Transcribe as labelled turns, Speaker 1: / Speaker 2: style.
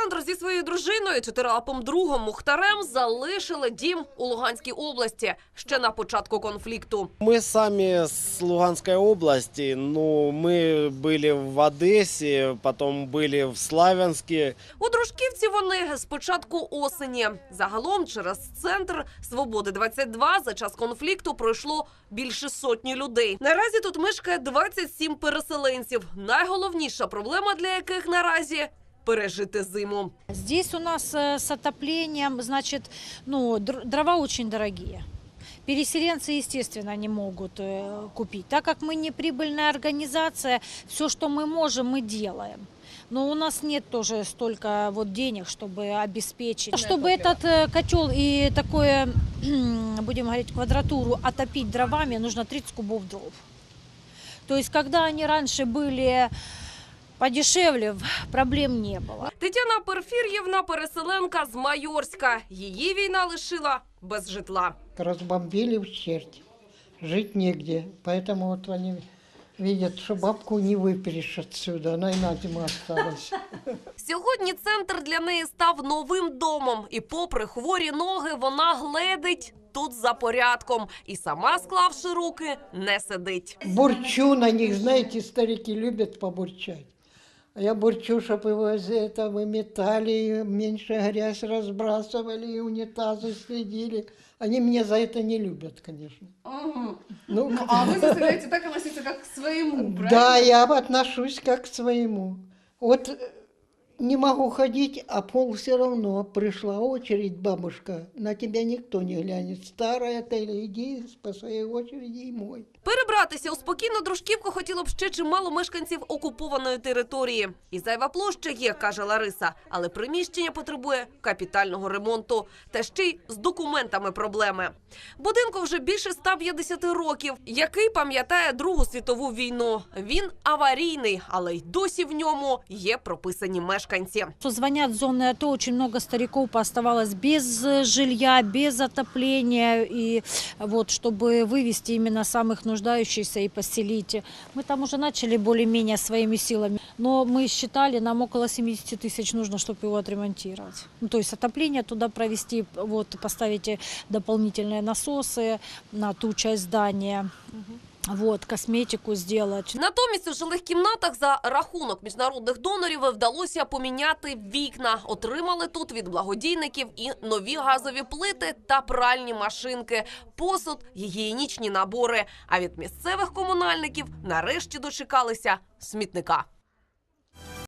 Speaker 1: Олександр зі своєю дружиною, чотирилапим другом Мухтарем, залишили дім у Луганській області ще на початку конфлікту.
Speaker 2: Мы сами с Луганской области, ну, мы были в Одессе, потом были в Славянске.
Speaker 1: У дружківці вони з початку осені. Загалом через центр Свободи 22 за час конфлікту пройшло більше сотні людей. Наразі тут мешкає 27 переселенців. Найголовніша проблема для яких наразі пережити зиму.
Speaker 3: Здесь у нас э, с отоплением, значит, ну, др- дрова очень дорогие. Переселенцы, естественно, не могут э, купить. Так как мы не прибыльная организация, все, что мы можем, мы делаем. Но у нас нет тоже столько вот денег, чтобы обеспечить. Чтобы этот э, котел и такое, будем говорить, квадратуру отопить дровами, нужно 30 кубов дров. То есть, когда они раньше были подешевле, проблем не было.
Speaker 1: Тетяна Перфір'євна переселенка з Майорська. Її війна лишила без житла.
Speaker 4: разбомбили в черти. Жить негде. Поэтому вот они видят, что бабку не выперешь отсюда. Она и на зиму осталась.
Speaker 1: Сьогодні центр для неї став новим домом, і, попри хворі ноги, вона гледить тут за порядком і сама, склавши руки, не сидить.
Speaker 4: Бурчу на них, знаете, старики любят побурчать. Я бурчу, чтобы его за это выметали, и меньше грязь разбрасывали, и унитазы следили. Они меня за это не любят, конечно. Ну,
Speaker 5: А вы заставляете так относиться, как к своему,
Speaker 4: Да,
Speaker 5: правильно?
Speaker 4: я отношусь как к своему. Вот э, не могу ходить, а пол все равно. Пришла очередь, бабушка, на тебя никто не глянет. Старая ты иди по своей очереди и мой.
Speaker 1: Перебратися у спокійну дружківку хотіло б ще чимало мешканців окупованої території. І зайва площа є, каже Лариса, але приміщення потребує капітального ремонту. Та ще й з документами проблеми. Будинку вже більше 150 років, який пам'ятає Другу світову війну. Він аварійний, але й досі в ньому є прописані мешканці.
Speaker 3: Что звонят в зоны АТО, очень много стариков пооставалось без э, жилья, без отопления, и вот, чтобы вывести именно самых нуждающихся и поселить. Мы там уже начали более-менее своими силами, но мы считали, нам около 70 тысяч нужно, чтобы его отремонтировать. Ну, то есть отопление туда провести, вот, поставить дополнительные насосы на ту часть здания, вот, косметику сделать.
Speaker 1: Натомість у жилих кімнатах за рахунок міжнародних донорів вдалося поміняти вікна. Отримали тут від благодійників і нові газові плити та пральні машинки, посуд, гігієнічні набори. А від місцевих комунальників нарешті дочекалися смітника.